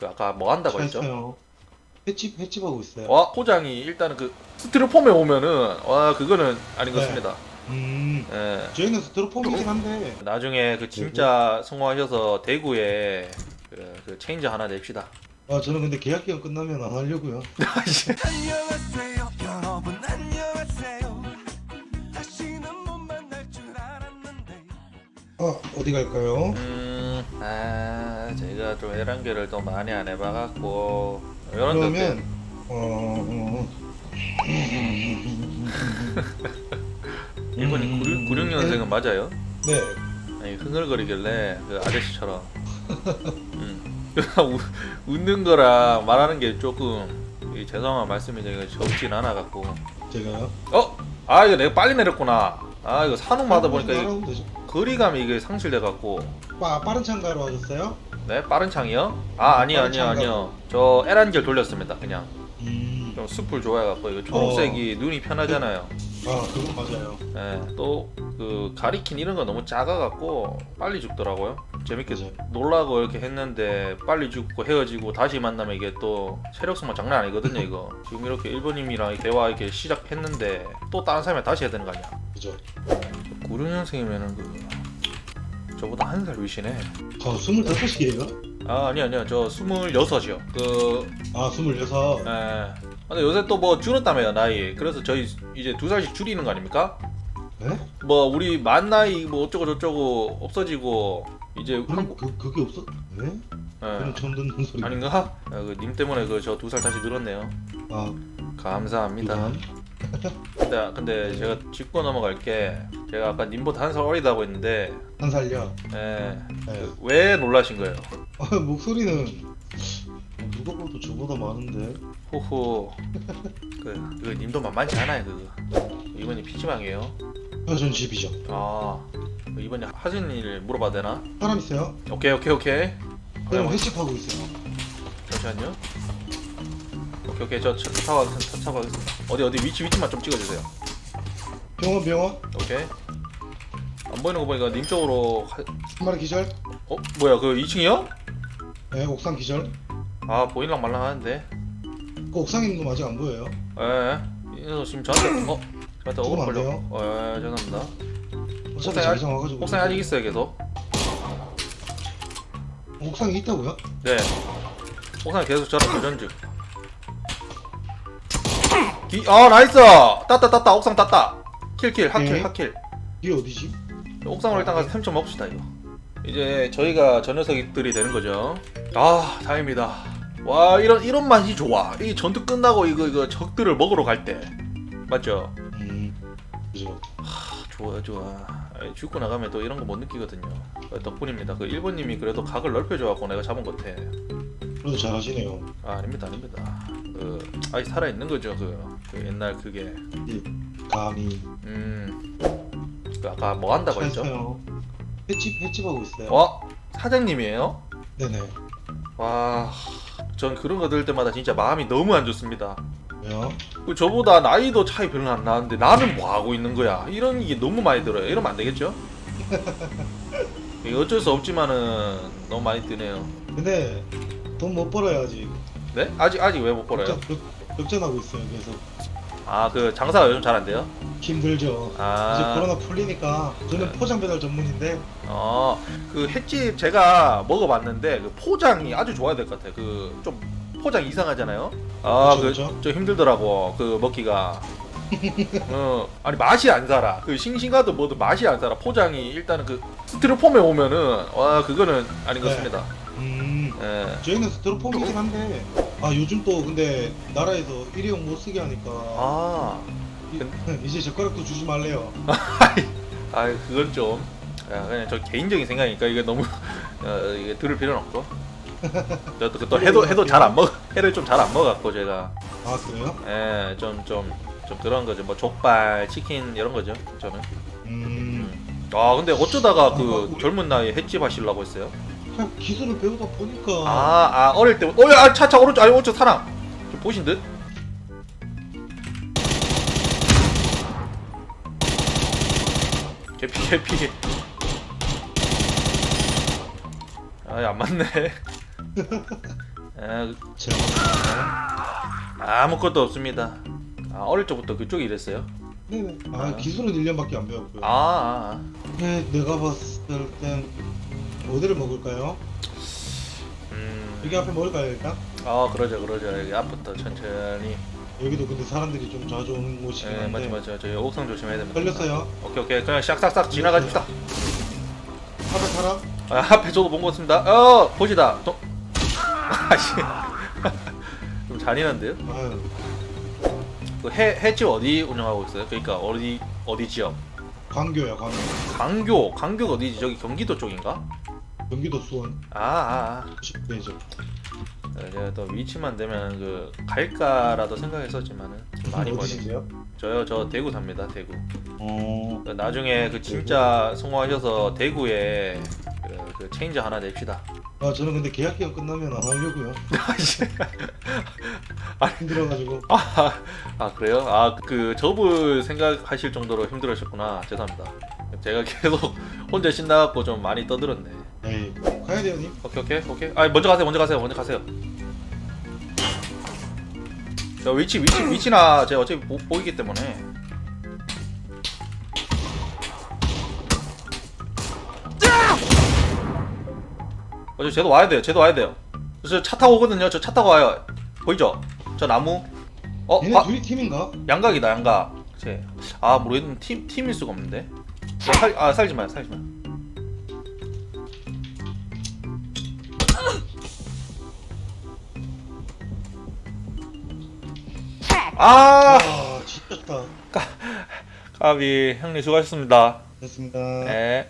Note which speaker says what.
Speaker 1: 그 아까 뭐 한다고 했죠?
Speaker 2: 횟집 횟집 하고 있어요.
Speaker 1: 와 포장이 일단은 그 스티로폼에 오면은 와 그거는 아닌 것
Speaker 2: 네.
Speaker 1: 같습니다.
Speaker 2: 음,
Speaker 1: 예.
Speaker 2: 저희는 스티로폼이긴 한데
Speaker 1: 나중에 그 진짜 성공하셔서 대구에 그, 그 체인저 하나 냅시다.
Speaker 2: 아 저는 근데 계약 기간 끝나면 안 하려고요.
Speaker 3: 안녕하세요 여러분 안녕하세요 다시는 못 만날 줄 알았는데
Speaker 2: 아 어디 갈까요?
Speaker 1: 음, 아 제가 좀 에란계를 또 많이 안 해봐갖고 이런
Speaker 2: 그러면 어, 음,
Speaker 1: 96, 96년생은 맞아요?
Speaker 2: 네.
Speaker 1: 아니 흥얼거리길래 그 아저씨처럼 음. 우- 웃는 거랑 말하는 게 조금 이 죄송한 말씀이 제가 적진 않아 갖고
Speaker 2: 제가요.
Speaker 1: 어? 아 이거 내가 빨리 내렸구나 아 이거 보니까 이
Speaker 2: 따라오면 되죠.
Speaker 1: 거리감이 이게 상실돼 갖고
Speaker 2: 빠 빠른 창가로 하셨어요?
Speaker 1: 네 빠른 창이요? 아 아니요
Speaker 2: 빠른
Speaker 1: 아니요
Speaker 2: 창가로.
Speaker 1: 아니요 저 에란겔 돌렸습니다 그냥
Speaker 2: 음.
Speaker 1: 좀 숲을 좋아해갖고 이거 초록색이 눈이 편하잖아요
Speaker 2: 아 그건 맞아요.
Speaker 1: 예, 또그 가리킨 이런 거 너무 작아갖고 빨리 죽더라고요. 재밌게
Speaker 2: 맞아요.
Speaker 1: 놀라고 이렇게 했는데 빨리 죽고 헤어지고 다시 만나면 이게 또 체력성만 장난 아니거든요 이거. 지금 이렇게 일본님이랑 대화 이렇게 시작했는데 또 다른 사람이 다시 해야 되는 거 아니야?
Speaker 2: 그죠.
Speaker 1: 96년생이면은 그 저보다 한 살 위시네.
Speaker 2: 아 스물다섯이에요?
Speaker 1: 아 아니 아니요 저 26이요.
Speaker 2: 그아 스물여섯.
Speaker 1: 에. 근데 요새 또 뭐 줄었다며요 나이. 그래서 저희 이제 두 살씩 줄이는 거 아닙니까?
Speaker 2: 네?
Speaker 1: 뭐 우리 만 나이 뭐 어쩌고 저쩌고 없어지고 이제
Speaker 2: 그럼
Speaker 1: 한국
Speaker 2: 그 그게 없어? 네?
Speaker 1: 예.
Speaker 2: 그럼 처음 듣는 소리.
Speaker 1: 아닌가? 아, 그님 때문에 그 저 두 살 다시 늘었네요.
Speaker 2: 아
Speaker 1: 감사합니다.
Speaker 2: 미안.
Speaker 1: 근데 근데 제가 짚고 넘어갈 게 제가 아까 님보다 한살 어리다고 했는데
Speaker 2: 한 살요.
Speaker 1: 예.
Speaker 2: 네.
Speaker 1: 왜 놀라신 거예요?
Speaker 2: 아, 목소리는 누가 봐도 저보다 많은데.
Speaker 1: 호호. 그, 그 님도 만만치 않아요 그거. 이번이 피지방이에요.
Speaker 2: 아, 전 집이죠.
Speaker 1: 아그 이번에 하신 일 물어봐도 되나?
Speaker 2: 사람 있어요?
Speaker 1: 오케이 오케이 오케이.
Speaker 2: 그럼
Speaker 1: 어,
Speaker 2: 횟집 하고 있어요.
Speaker 1: 잠시만요. 오케이 오케이 저 차- 차고 하겠습니다. 차- 차고 하겠습니다. 어디 어디 위치 위치만 좀 찍어주세요.
Speaker 2: 병원 병원
Speaker 1: 오케이. 안 보이는 거 보니까 님 쪽으로 하...
Speaker 2: 한 마리 기절.
Speaker 1: 어 뭐야 그 2층이요?
Speaker 2: 네, 옥상 기절.
Speaker 1: 아 보일랑 말랑 하는데.
Speaker 2: 그 옥상에 있는 거 아직 안 보여요.
Speaker 1: 에. 이 녀석 지금 저한테 어 저한테 어그로
Speaker 2: 안
Speaker 1: 걸려. 어 예, 죄송합니다.
Speaker 2: 어차피
Speaker 1: 옥상에
Speaker 2: 자기장 와가지고.
Speaker 1: 옥상에 아직 있어요 계속.
Speaker 2: 옥상에 있다고요?
Speaker 1: 네. 옥상에 계속 저랑 교전 중. 기... 아 나이스! 땄다 땄다 옥상 땄다. 킬킬 하킬
Speaker 2: 네.
Speaker 1: 하킬.
Speaker 2: 이게 어디지?
Speaker 1: 옥상으로 일단 가서 템좀 먹읍시다 이거. 이제 저희가 저 녀석들이 되는 거죠. 아 다행입니다. 와 이런 이런 맛이 좋아. 이 전투 끝나고 이거 이거 적들을 먹으러 갈 때. 맞죠?
Speaker 2: 음, 그죠.
Speaker 1: 아, 좋아 좋아. 죽고 나가면 또 이런 거 못 느끼거든요. 어, 덕분입니다. 그 일본님이 그래도 각을 넓혀줘갖고 내가 잡은 것 같아
Speaker 2: 그래도 잘하시네요.
Speaker 1: 아 아닙니다 아닙니다. 그 아직 살아있는 거죠 그, 그 옛날 그게
Speaker 2: 감히.
Speaker 1: 음그 아까 뭐 한다고 했죠
Speaker 2: 잘했어요. 횟집 횟집 하고 있어요.
Speaker 1: 어 사장님이에요
Speaker 2: 네네.
Speaker 1: 와, 전 그런 거 들을 때마다 진짜 마음이 너무 안 좋습니다.
Speaker 2: 왜요?
Speaker 1: 그 저보다 나이도 차이 별로 안 나는데 나는 뭐 하고 있는 거야? 이런 게 너무 많이 들어요. 이러면 안 되겠죠? 이게 어쩔 수 없지만은 너무 많이 드네요.
Speaker 2: 근데 돈못 아직.
Speaker 1: 네? 아직 아직 왜 못 벌어요?
Speaker 2: 역전하고 있어요. 그래서
Speaker 1: 아, 그 장사가 요즘 잘 안 돼요?
Speaker 2: 힘들죠. 이제
Speaker 1: 아,
Speaker 2: 코로나 풀리니까 저는
Speaker 1: 네.
Speaker 2: 포장 배달 전문인데
Speaker 1: 어, 그 횟집 제가 먹어봤는데 그 포장이 아주 좋아야 될 것 같아요. 그 좀 포장 이상하잖아요. 아, 그좀 힘들더라고 그 먹기가. 어 아니 맛이 안 살아. 그 싱싱하든 뭐든 맛이 안 살아. 포장이 일단은 그 스티로폼에 오면은 와 그거는 아닌 것
Speaker 2: 네.
Speaker 1: 같습니다.
Speaker 2: 음,
Speaker 1: 예.
Speaker 2: 저희는 스티로폼이긴 한데 아 요즘 또 근데 나라에서 일회용 못 쓰게 하니까
Speaker 1: 아,
Speaker 2: 이- 이제 젓가락도 주지 말래요.
Speaker 1: 아 그건 좀 야, 그냥 저 개인적인 생각이니까 이게 너무 어, 이게 들을 필요는 없고. 저또 또 해도 해도 잘 안 먹 해를 좀 잘 안 먹었고 제가
Speaker 2: 아 그래요?
Speaker 1: 예, 좀 좀 좀 그런 거죠. 뭐 족발, 치킨 이런 거죠. 저는.
Speaker 2: 음,
Speaker 1: 아 근데 어쩌다가 그 젊은 나이에 횟집 하시려고 했어요?
Speaker 2: 그냥 기술을 배우다 보니까
Speaker 1: 아, 아 어릴 때, 어, 야, 차차 오른쪽, 아니 오른쪽 사람. 좀 보신 듯? 개피, 개피. 아 안 맞네. 에,
Speaker 2: 제가
Speaker 1: 아무것도 없습니다. 아, 어릴 적부터 그쪽에 일했어요?
Speaker 2: 네네. 아,
Speaker 1: 아.
Speaker 2: 기술은 1년밖에 안 배웠고요.
Speaker 1: 아, 아,
Speaker 2: 네, 내가 봤을 땐 어디를 먹을까요?
Speaker 1: 아. 음,
Speaker 2: 여기 앞에 먹을까요 일단?
Speaker 1: 아, 그러죠, 그러죠. 여기 앞부터 천천히.
Speaker 2: 여기도 근데 사람들이 좀 자주 오는 곳이긴
Speaker 1: 예,
Speaker 2: 한데
Speaker 1: 맞죠, 맞죠. 저희 옥상 조심해야 됩니다.
Speaker 2: 걸렸어요.
Speaker 1: 오케이, 오케이. 그냥 싹싹싹 지나가 줍시다.
Speaker 2: 앞에 사람?
Speaker 1: 아, 앞에 저도 본 것 같습니다. 어, 보시다. 또. 아씨. 좀 잔인한데요?
Speaker 2: 아유,
Speaker 1: 그 해, 해집 어디 운영하고 있어요? 그러니까 어디, 어디 지역?
Speaker 2: 광교야 광교.
Speaker 1: 강교, 강교가 어디지? 저기 경기도 쪽인가?
Speaker 2: 경기도 수원
Speaker 1: 아, 아, 아.
Speaker 2: 10대죠.
Speaker 1: 네, 제가 또 위치만 되면 그 갈까라도 생각했었지만은 좀 많이.
Speaker 2: 어디시세요?
Speaker 1: 저요, 저 대구 삽니다, 대구.
Speaker 2: 어.
Speaker 1: 그 나중에 그 진짜 성공하셔서 대구에 그, 그 체인저 하나 냅시다.
Speaker 2: 아 저는 근데 계약 기간 끝나면 안 하려고요. 힘들어가지고.
Speaker 1: 아, 아 그래요? 아 그 접을 생각하실 정도로 힘들으셨구나. 죄송합니다. 제가 계속 혼자 신나갖고 좀 많이 떠들었네.
Speaker 2: 에이 가야 돼요 님.
Speaker 1: 오케이 오케이 오케이. 아 먼저 가세요 먼저 가세요 먼저 가세요. 저 위치 위치 위치나 제가 어차피 보, 보이기 때문에. 어저 쟤도 와야 돼요. 쟤도 와야 돼요. 저 차 타고 오거든요. 저 차 타고 와요. 보이죠? 저 나무. 어?
Speaker 2: 얘네
Speaker 1: 아,
Speaker 2: 둘이 팀인가?
Speaker 1: 양각이다 양각. 쟤. 아 모르겠는 팀 팀일 수가 없는데. 저 살, 아 살지 마요 살지 마요. 아
Speaker 2: 아 진짜 좋다.
Speaker 1: 까비 형님 수고하셨습니다.
Speaker 2: 됐습니다.
Speaker 1: 네.